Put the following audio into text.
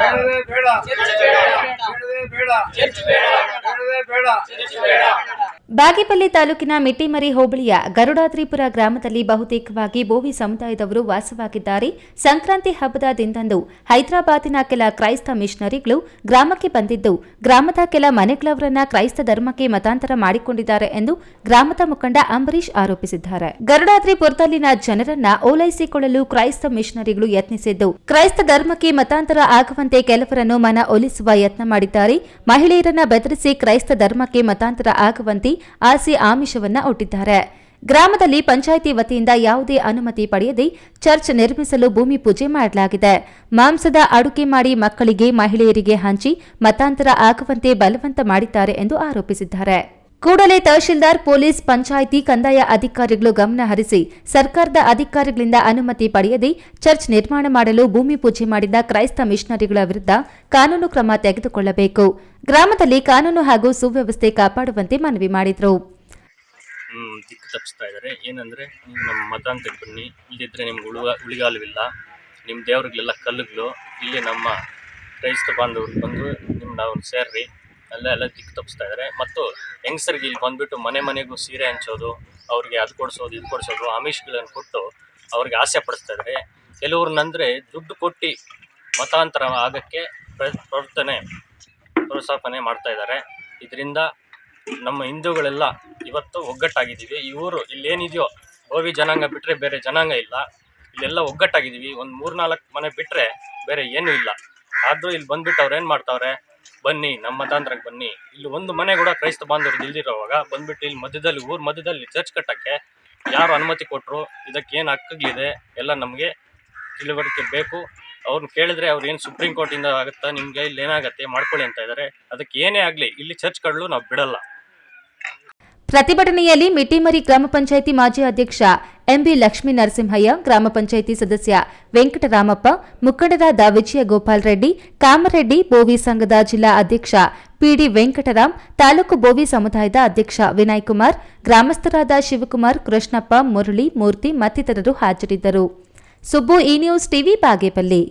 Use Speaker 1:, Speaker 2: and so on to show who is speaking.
Speaker 1: ಬೇಡವೇ ಬೇಡ ಬೇಡವೇ ಬೇಡ ಬೇಡವೇ ಬೇಡ
Speaker 2: ಬಾಗೇಪಲ್ಲಿ ತಾಲೂಕಿನ ಮಿಟ್ಟಿಮರಿ ಹೋಬಳಿಯ ಗರುಡಾದ್ರಿಪುರ ಗ್ರಾಮದಲ್ಲಿ ಬಹುತೇಕವಾಗಿ ಬೋವಿ ಸಮುದಾಯದವರು ವಾಸವಾಗಿದ್ದಾರೆ. ಸಂಕ್ರಾಂತಿ ಹಬ್ಬದ ದಿನದಂದು ಹೈದರಾಬಾದಿನ ಕೆಲ ಕ್ರೈಸ್ತ ಮಿಷನರಿಗಳು ಗ್ರಾಮಕ್ಕೆ ಬಂದಿದ್ದು, ಗ್ರಾಮದ ಕೆಲ ಮನೆಗಳವರನ್ನ ಕ್ರೈಸ್ತ ಧರ್ಮಕ್ಕೆ ಮತಾಂತರ ಮಾಡಿಕೊಂಡಿದ್ದಾರೆ ಎಂದು ಗ್ರಾಮದ ಮುಖಂಡ ಅಂಬರೀಶ್ ಆರೋಪಿಸಿದ್ದಾರೆ. ಗರುಡಾದ್ರಿಪುರದಲ್ಲಿನ ಜನರನ್ನ ಓಲೈಸಿಕೊಳ್ಳಲು ಕ್ರೈಸ್ತ ಮಿಷನರಿಗಳು ಯತ್ನಿಸಿದ್ದು, ಕ್ರೈಸ್ತ ಧರ್ಮಕ್ಕೆ ಮತಾಂತರ ಆಗುವಂತೆ ಕೆಲವರನ್ನು ಮನ ಒಲಿಸುವ ಯತ್ನ ಮಾಡಿದ್ದಾರೆ. ಮಹಿಳೆಯರನ್ನ ಬೆದರಿಸಿ ಕ್ರೈಸ್ತ ಧರ್ಮಕ್ಕೆ ಮತಾಂತರ ಆಗುವಂತೆ ಆಸೆ ಆಮಿಷವನ್ನ ಒಟ್ಟಿದ್ದಾರೆ ಗ್ರಾಮದಲ್ಲಿ ಪಂಚಾಯಿತಿ ವತಿಯಿಂದ ಯಾವುದೇ ಅನುಮತಿ ಪಡೆಯದೆ ಚರ್ಚ್ ನಿರ್ಮಿಸಲು ಭೂಮಿ ಪೂಜೆ ಮಾಡಲಾಗಿದೆ. ಮಾಂಸದ ಅಡುಗೆ ಮಾಡಿ ಮಕ್ಕಳಿಗೆ ಮಹಿಳೆಯರಿಗೆ ಹಂಚಿ ಮತಾಂತರ ಆಗುವಂತೆ ಬಲವಂತ ಮಾಡಿದ್ದಾರೆ ಎಂದು ಆರೋಪಿಸಿದ್ದಾರೆ. ಕೂಡಲೇ ತಹಶೀಲ್ದಾರ್, ಪೊಲೀಸ್, ಪಂಚಾಯಿತಿ, ಕಂದಾಯ ಅಧಿಕಾರಿಗಳು ಗಮನ ಹರಿಸಿ ಸರ್ಕಾರದ ಅಧಿಕಾರಿಗಳಿಂದ ಅನುಮತಿ ಪಡೆಯದೆ ಚರ್ಚ್ ನಿರ್ಮಾಣ ಮಾಡಲು ಭೂಮಿ ಪೂಜೆ ಮಾಡಿದ ಕ್ರೈಸ್ತ ಮಿಷನರಿಗಳ ವಿರುದ್ಧ ಕಾನೂನು ಕ್ರಮ ತೆಗೆದುಕೊಳ್ಳಬೇಕು. ಗ್ರಾಮದಲ್ಲಿ ಕಾನೂನು ಹಾಗೂ ಸುವ್ಯವಸ್ಥೆ ಕಾಪಾಡುವಂತೆ ಮನವಿ ಮಾಡಿದರು.
Speaker 3: ಏನಂದರೆ ನಮ್ಮ ನಿಮ್ಗೆ ನಿಮ್ಮ ಕಲ್ಲುಗಳು. ಇಲ್ಲಿ ನಮ್ಮ ಕ್ರೈಸ್ತ ಬಾಂಧವರು ಬಂದು ನಿಮ್ಮ ನಾವು ಸೇರ್ರಿ. ಅಲ್ಲ ಎಲ್ಲ ದಿಕ್ಕು ತಪ್ಪಿಸ್ತಾ ಇದ್ದಾರೆ ಮತ್ತು ಹೆಂಗಸರಿಗೆ ಇಲ್ಲಿ ಬಂದುಬಿಟ್ಟು ಮನೆ ಮನೆಗೂ ಸೀರೆ ಹಂಚೋದು, ಅವ್ರಿಗೆ ಅದು ಕೊಡಿಸೋದು, ಇದು ಕೊಡಿಸೋದು, ಆಮಿಷಗಳನ್ನು ಕೊಟ್ಟು ಅವ್ರಿಗೆ ಆಸೆ ಪಡಿಸ್ತಾ ಇದ್ದಾರೆ ಕೆಲವ್ರನ್ನಂದರೆ ದುಡ್ಡು ಕೊಟ್ಟು ಮತಾಂತರ ಆಗೋಕ್ಕೆ ಪ್ರ- ಪ್ರವರ್ತನೆ, ಪ್ರೋತ್ಸಾಹನೆ ಮಾಡ್ತಾ ಇದ್ದಾರೆ ಇದರಿಂದ ನಮ್ಮ ಹಿಂದೂಗಳೆಲ್ಲ ಇವತ್ತು ಒಗ್ಗಟ್ಟಾಗಿದ್ದೀವಿ. ಇವರು ಇಲ್ಲೇನಿದೆಯೋ ಭೋವಿ ಜನಾಂಗ ಬಿಟ್ಟರೆ ಬೇರೆ ಜನಾಂಗ ಇಲ್ಲ. ಇಲ್ಲೆಲ್ಲ ಒಗ್ಗಟ್ಟಾಗಿದ್ದೀವಿ. ಒಂದು ಮೂರ್ನಾಲ್ಕು ಮನೆ ಬಿಟ್ಟರೆ ಬೇರೆ ಏನೂ ಇಲ್ಲ. ಆದರೂ ಇಲ್ಲಿ ಬಂದುಬಿಟ್ಟು ಅವ್ರು ಏನು ಮಾಡ್ತಾವ್ರೆ? ಬನ್ನಿ, ನಮ್ಮ ಮತಾಂತರಕ್ಕೆ ಬನ್ನಿ. ಇಲ್ಲಿ ಒಂದು ಮನೆ ಕೂಡ ಕ್ರೈಸ್ತ ಬಾಂಧವರು ಇಲ್ದಿರೋವಾಗ ಬಂದ್ಬಿಟ್ಟು ಇಲ್ಲಿ ಮಧ್ಯದಲ್ಲಿ, ಊರ ಮಧ್ಯದಲ್ಲಿ ಚರ್ಚ್ ಕಟ್ಟಕ್ಕೆ ಯಾರು ಅನುಮತಿ ಕೊಟ್ಟರು ಇದಕ್ಕೆ ಏನು ಹಕ್ಕುಗಳಿದೆ ಎಲ್ಲ ನಮಗೆ ತಿಳುವಳಿಕೆ ಬೇಕು. ಅವ್ರನ್ನ ಕೇಳಿದ್ರೆ ಅವ್ರು ಏನು ಸುಪ್ರೀಂ ಕೋರ್ಟಿಂದ ಆಗುತ್ತಾ, ನಿಮಗೆ ಇಲ್ಲಿ ಏನಾಗುತ್ತೆ ಮಾಡ್ಕೊಳ್ಳಿ ಅಂತ ಇದ್ದಾರೆ ಅದಕ್ಕೆ ಏನೇ ಆಗಲಿ, ಇಲ್ಲಿ ಚರ್ಚ್ ಕಡಲು ನಾವು ಬಿಡಲ್ಲ.
Speaker 2: ಪ್ರತಿಭಟನೆಯಲ್ಲಿ ಮಿಟ್ಟಿಮರಿ ಗ್ರಾಮ ಪಂಚಾಯಿತಿ ಮಾಜಿ ಅಧ್ಯಕ್ಷ ಎಂಬಿ ಲಕ್ಷ್ಮೀ ನರಸಿಂಹಯ್ಯ, ಗ್ರಾಮ ಪಂಚಾಯಿತಿ ಸದಸ್ಯ ವೆಂಕಟರಾಮಪ್ಪ, ಮುಖಂಡರಾದ ವಿಜಯ ಗೋಪಾಲ್ ರೆಡ್ಡಿ, ಕಾಮರೆಡ್ಡಿ ಬೋವಿ ಸಂಘದ ಜಿಲ್ಲಾ ಅಧ್ಯಕ್ಷ ಪಿಡಿ ವೆಂಕಟರಾಮ್, ತಾಲೂಕು ಬೋವಿ ಸಮುದಾಯದ ಅಧ್ಯಕ್ಷ ವಿನಯ್ ಕುಮಾರ್, ಗ್ರಾಮಸ್ಥರಾದ ಶಿವಕುಮಾರ್, ಕೃಷ್ಣಪ್ಪ, ಮುರಳಿ, ಮೂರ್ತಿ ಮತ್ತಿತರರು ಹಾಜರಿದ್ದರು. ಸುಬ್ಬು ಈ ನ್ಯೂಸ್ ಟಿವಿ ಬಾಗೇಪಲ್ಲಿ.